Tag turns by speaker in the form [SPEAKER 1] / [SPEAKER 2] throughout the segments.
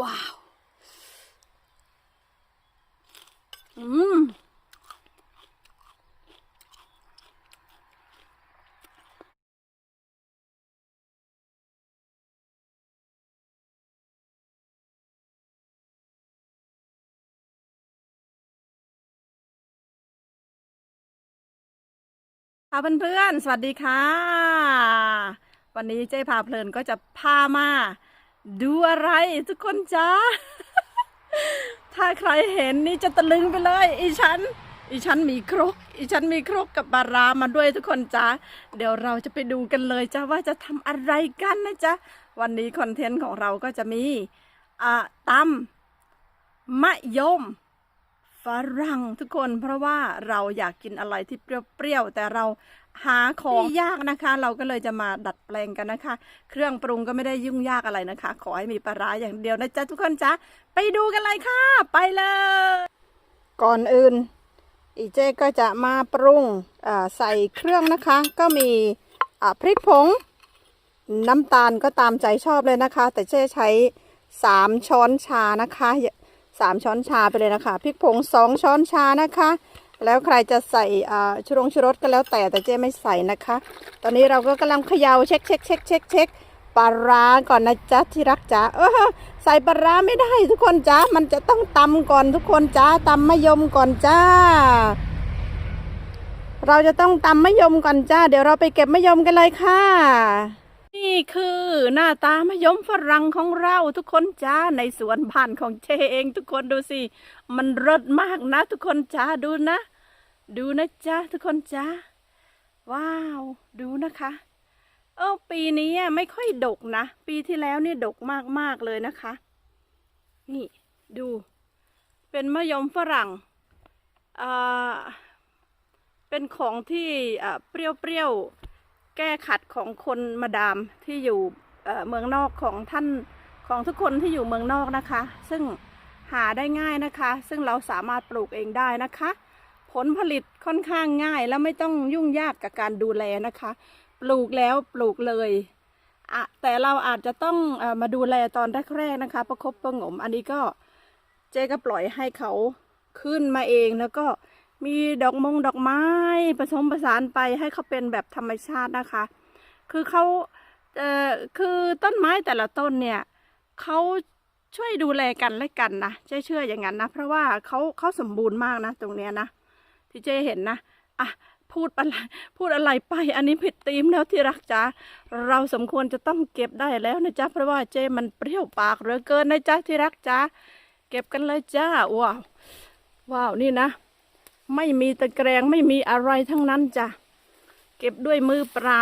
[SPEAKER 1] ว้าว อืม ค่ะเพื่อนๆ สวัสดีค่ะ วันนี้เจ๊พาเพลินก็จะพามา ดูอะไรทุกคนจ้า ถ้าใครเห็นนี่จะตะลึงไปเลย อีฉัน อีฉันมีครก อีฉันมีครกกับบารามาด้วยทุกคนจ้า เดี๋ยวเราจะไปดูกันเลยจ้าว่าจะทำอะไรกันนะจ๊ะ วันนี้คอนเทนต์ของเราก็จะมีอ่าตำมะยมฝรั่งทุกคนเพราะว่าเราอยากกินอะไรที่เปรี้ยวๆแต่เรา หาของที่ยากนะคะ เราก็เลยจะมาดัดแปลงกันนะคะ เครื่องปรุงก็ไม่ได้ยุ่งยากอะไรนะคะ ขอให้มีปลาร้าอย่างเดียวนะจ๊ะทุกคนจ๊ะไปดูกันเลยค่ะ ไปเลย ก่อนอื่น อีเจก็จะมาปรุงอ่าใส่เครื่องนะคะ ก็มีอ่าพริกผง น้ำตาลก็ตามใจชอบเลยนะคะ แต่เจ๊ใช้สามช้อนชานะคะสามช้อนชาไปเลยนะคะพริกผงสองช้อนชานะคะ แล้วใครจะใส่ชูรงชูรสก็แล้วแต่แต่เจ๊ไม่ใส่นะคะ ตอนนี้เราก็กำลังเขย่าเช็คเช็คเช็คเช็คเช็คปลาร้าก่อนนะจ๊ะที่รักจ๋าเออใส่ปลาร้าไม่ได้ทุกคนจ้ามันจะต้องตำก่อนทุกคนจ้าตำมะยมก่อนจ้า เราจะต้องตำมะยมก่อนจ้า เดี๋ยวเราไปเก็บมะยมกันเลยค่ะ นี่คือหน้าตามะยมฝรั่งของเราทุกคนจ้าในสวนบ้านของเจเอง ทุกคนดูสิ มันรสมากนะ ทุกคนจ้าดูนะ ดูนะจ้าทุกคนจ้าว้าวดูนะคะเออปีนี้ไม่ค่อยดกนะ ปีที่แล้วนี่ดกมากๆเลยนะคะ นี่ดู เป็นมะยมฝรั่งอ่าเป็นของที่อ่าเปรี้ยว แก้ขัดของคนมาดามที่อยู่เมืองนอกของท่านของทุกคนที่อยู่เมืองนอกนะคะ ซึ่งหาได้ง่ายนะคะ ซึ่งเราสามารถปลูกเองได้นะคะ ผลผลิตค่อนข้างง่ายและไม่ต้องยุ่งยากกับการดูแลนะคะ ปลูกแล้วปลูกเลยแต่เราอาจจะต้องมาดูแลตอนแรกๆนะคะ ประคบประงม อันนี้ก็เจ๊ก็ปล่อยให้เขาขึ้นมาเองแล้วก็ มีดอกมงดอกไม้ผสมผสานไปให้เขาเป็นแบบธรรมชาตินะคะ คือเขาเอ่อคือต้นไม้แต่ละต้นเนี่ยเขาช่วยดูแลกันและกันนะเจ๊เชื่ออย่างนั้นนะ เพราะว่าเขาเขาสมบูรณ์มากนะ ตรงเนี้ยนะที่เจ๊เห็นนะอะพูดอะไรพูดอะไรไป อันนี้ผิดธีมแล้วที่รักจ้าเราสมควรจะต้องเก็บได้แล้วนะจ๊ะเพราะว่าเจ๊มันเปรี้ยวปากเหลือเกินนะจ๊ะที่รักจ้าเก็บกันเลยจ้าว้าวว้าวนี่นะ ไม่มีตะแกรงไม่มีอะไรทั้งนั้นจ้ะ เก็บด้วยมือเปล่า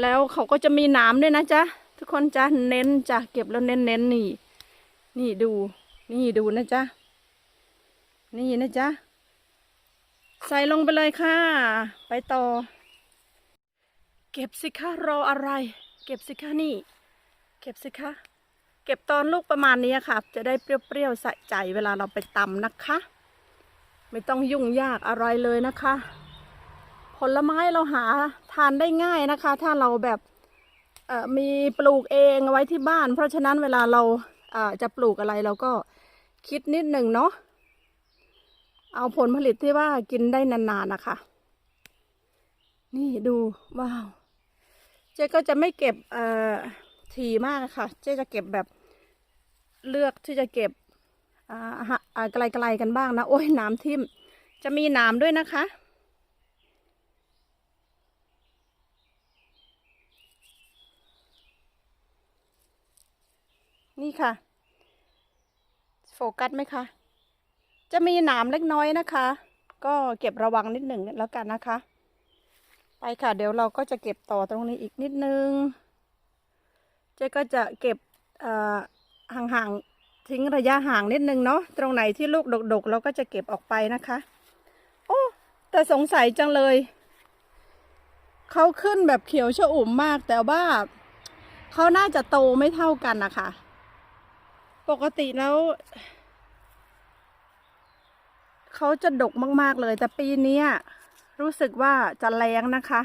[SPEAKER 1] แล้วเขาก็จะมีหนามด้วยนะจ๊ะ ทุกคนจ้ะเน้นจ้ะเก็บแล้วเน้นเน้นนี่ นี่ดู นี่ดูนะจ๊ะ นี่นะจ๊ะ ใส่ลงไปเลยค่ะ ไปต่อ เก็บสิคะรออะไร เก็บสิคะนี่ เก็บสิคะเก็บตอนลูกประมาณนี้ค่ะ จะได้เปรี้ยวๆใส่ใจเวลาเราไปตำนะคะ ไม่ต้องยุ่งยากอะไรเลยนะคะ ผลไม้เราหาทานได้ง่ายนะคะ ถ้าเราแบบมีปลูกเองไว้ที่บ้าน เพราะฉะนั้นเวลาเราจะปลูกอะไรเราก็คิดนิดหนึ่งเนาะเอาผลผลิตที่ว่ากินได้นานๆนะคะ นี่ดูว้าว เจ๊ก็จะไม่เก็บเอ่อถี่มากค่ะ เจ๊จะเก็บแบบเลือกที่จะเก็บ ไกลๆกันบ้างนะ โอ้ยน้ำทิ่ม จะมีน้ำด้วยนะคะ นี่ค่ะ โฟกัสไหมคะ จะมีหนามเล็กน้อยนะคะ ก็เก็บระวังนิดหนึ่งแล้วกันนะคะ ไปค่ะ เดี๋ยวเราก็จะเก็บต่อตรงนี้อีกนิดนึง เจ๊ก็จะเก็บอ่อห่างๆ ทิ้งระยะห่างนิดนึงเนาะตรงไหนที่ลูกดกๆเราก็จะเก็บออกไปนะคะ โอ้แต่สงสัยจังเลยเขาขึ้นแบบเขียวชอุ่มมากแต่ว่าเขาน่าจะโตไม่เท่ากันนะคะ ปกติแล้วเขาจะดกมาก ๆ เลย แต่ปีนี้รู้สึกว่าจะแรงนะคะ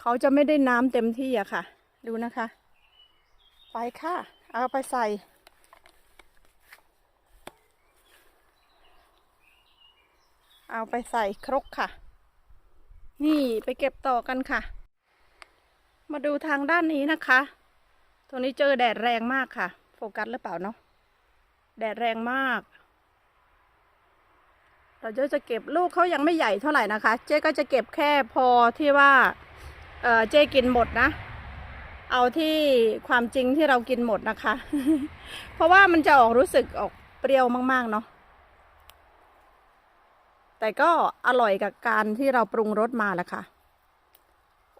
[SPEAKER 1] เขาจะไม่ได้น้ำเต็มที่อะค่ะ ดูนะคะ ไปค่ะ เอาไปใส่ เอาไปใส่ครกค่ะ นี่ไปเก็บต่อกันค่ะ มาดูทางด้านนี้นะคะ ตรงนี้เจอแดดแรงมากค่ะ โฟกัสหรือเปล่าเนาะ แดดแรงมาก เราจะจะเก็บลูกเขายังไม่ใหญ่เท่าไหร่นะคะ เจ๊ก็จะเก็บแค่พอที่ว่า เออเจ๊กินหมดนะ เอาที่ความจริงที่เรากินหมดนะคะ เพราะว่ามันจะออกรู้สึกออกเปรี้ยวมากๆเนาะ แต่ก็อร่อยกับการที่เราปรุงรสมาแหละค่ะ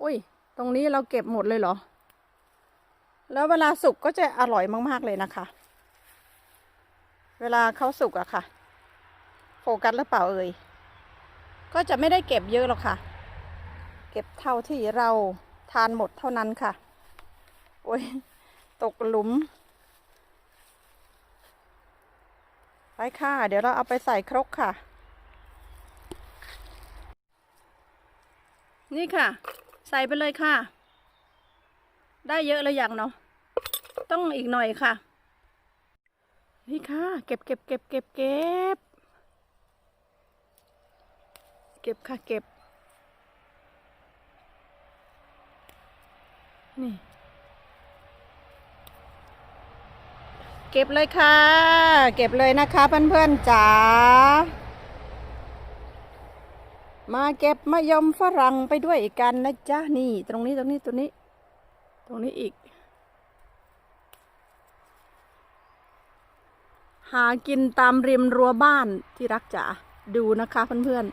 [SPEAKER 1] อุ้ย ตรงนี้เราเก็บหมดเลยเหรอ แล้วเวลาสุกก็จะอร่อยมากๆเลยนะคะ เวลาเขาสุกอะค่ะ โฟกัสหรือเปล่าเอ่ย ก็จะไม่ได้เก็บเยอะหรอกค่ะ เก็บเท่าที่เราทานหมดเท่านั้นค่ะ โอ้ย ตกหลุมไปค่ะ เดี๋ยวเราเอาไปใส่ครกค่ะ นี่ค่ะ ใส่ไปเลยค่ะ ได้เยอะเลยอย่างเนาะต้องอีกหน่อยค่ะ นี่ค่ะ เก็บเก็บเก็บเก็บเก็บเก็บค่ะเก็บ นี่ เก็บเลยค่ะ เก็บเลยนะคะเพื่อนๆจ๋า มาเก็บมะยมฝรั่งไปด้วยกันนะจ๊ะนี่ ตรงนี้ตรงนี้ตรงนี้ ตรงนี้อีก หากินตามริมรั้วบ้านที่รักจ๋าดูนะคะเพื่อนๆ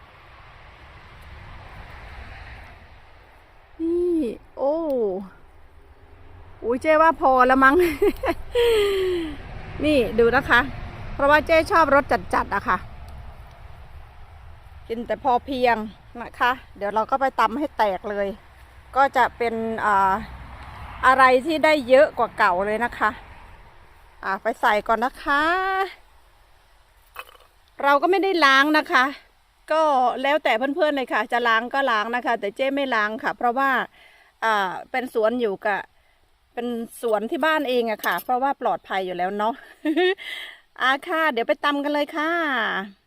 [SPEAKER 1] นี่โอ้อุ้ยเจ๊ว่าพอล้วมั้ง นี่ดูนะคะ เพราะว่าเจ๊ชอบรสจัดๆอะค่ะ กินแต่พอเพียงนะคะ เดี๋ยวเราก็ไปตำให้แตกเลย ก็จะเป็นออะไรที่ได้เยอะกว่าเก่าเลยนะคะอ่าไปใส่ก่อนนะคะ เราก็ไม่ได้ล้างนะคะ ก็แล้วแต่เพื่อนๆเลยค่ะ จะล้างก็ล้างนะคะ แต่เจ๊ไม่ล้างค่ะ เพราะว่าอ่าเป็นสวนอยู่กับเป็นสวนที่บ้านเองอะค่ะ เพราะว่าปลอดภัยอยู่แล้วเนาะอาค่ะ เดี๋ยวไปตำกันเลยค่ะ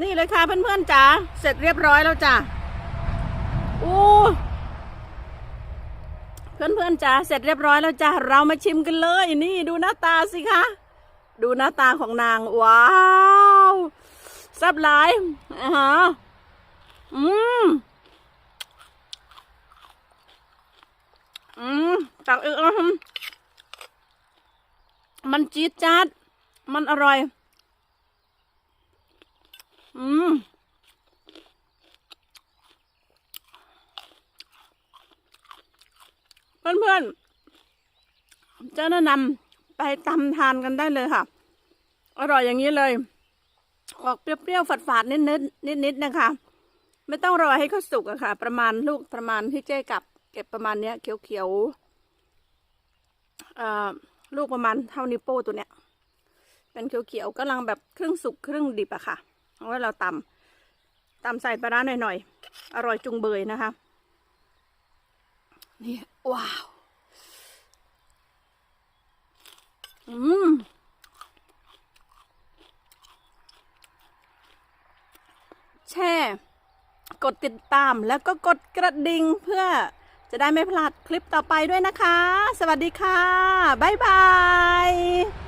[SPEAKER 1] นี่เลยค่ะเพื่อนๆจ๋าเสร็จเรียบร้อยแล้วจ้ะอู้เพื่อนๆจ๋าเสร็จเรียบร้อยแล้วจ้ะเรามาชิมกันเลย นี่ดูหน้าตาสิคะดูหน้าตาของนางว้าวแซ่บหลายอ่าฮะอืมอืมตักอีกแล้วอืมมันจี๊ดจ๊าดมันอร่อย อืมเพื่อนๆจะแนะนำไปตำทานกันได้เลยค่ะ อร่อยอย่างนี้เลย ออกเปรี้ยวๆฝาดๆนิดๆนิดๆนะคะ ไม่ต้องรอให้เขาสุกอะค่ะ ประมาณลูกประมาณที่เจ๊กับ เก็บประมาณเนี้ยเขียวๆอ่อลูกประมาณเท่านิ้วโป้ตัวเนี้ยเป็นเขียวๆกำลังแบบครึ่งสุกครึ่งดิบอะค่ะ ไว้เราตำตำใส่ปลาร้าหน่อยๆ อร่อยจุงเบยนะคะ นี่ว้าว อืมแช่ กดติดตามแล้วก็กดกระดิ่งเพื่อจะได้ไม่พลาดคลิปต่อไปด้วยนะคะ สวัสดีค่ะ บ๊ายบาย